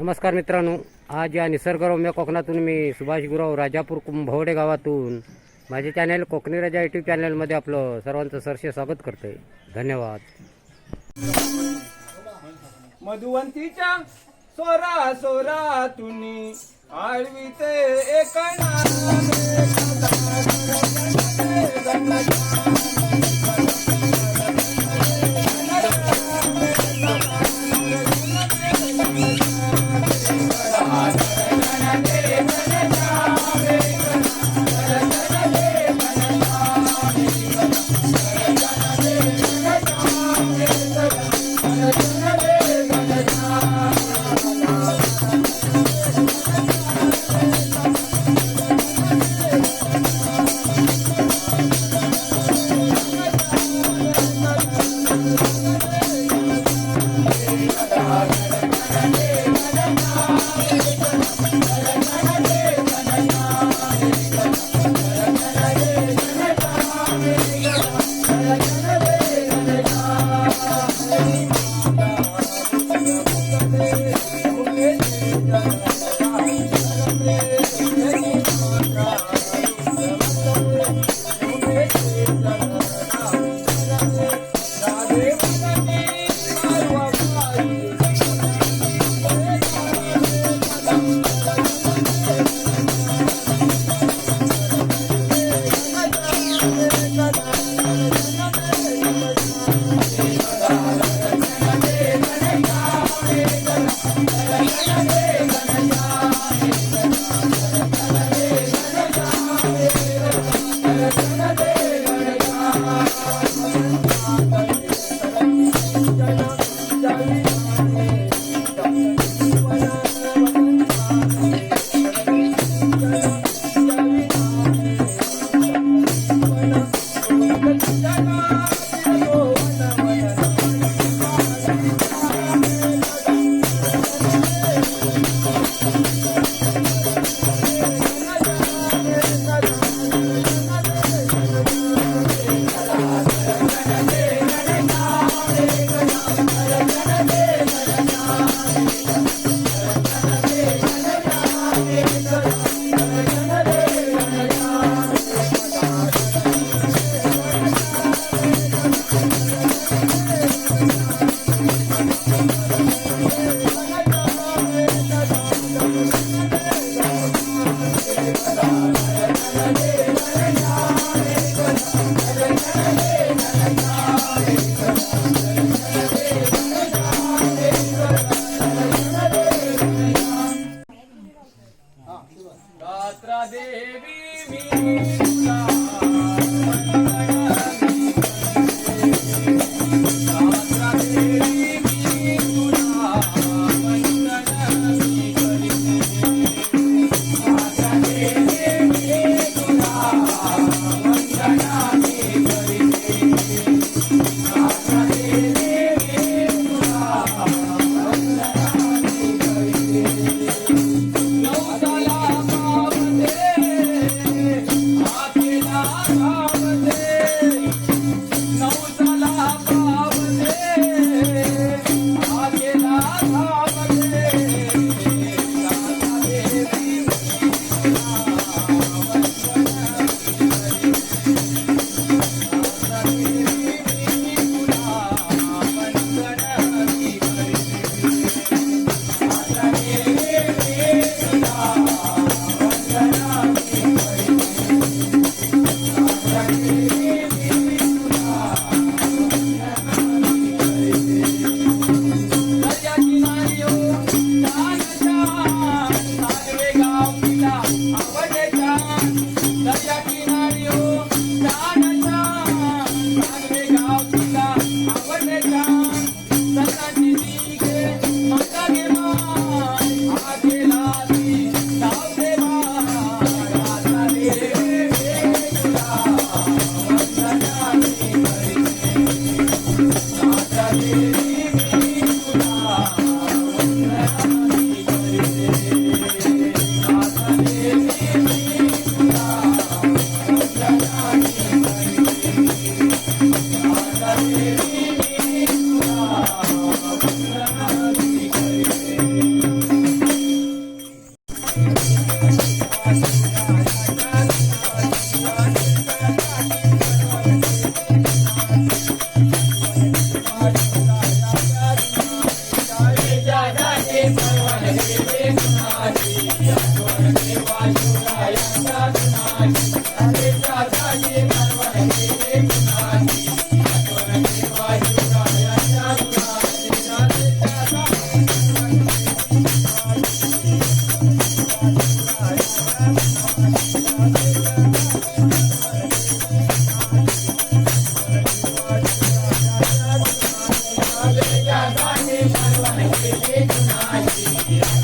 नमस्कार मित्रांनो आज या निसर्गरम्य कोकणातून मी सुभाष गुराव राजापूर कुंभवडे गावातून माझे चॅनल कोकणी राजा यूट्यूब चॅनलमध्ये आपलं सर्वांचं सरसे स्वागत करते धन्यवाद. मधुवंतीच्या सोरा सोरा तुम्ही आळवीते एक Hey, Thank you.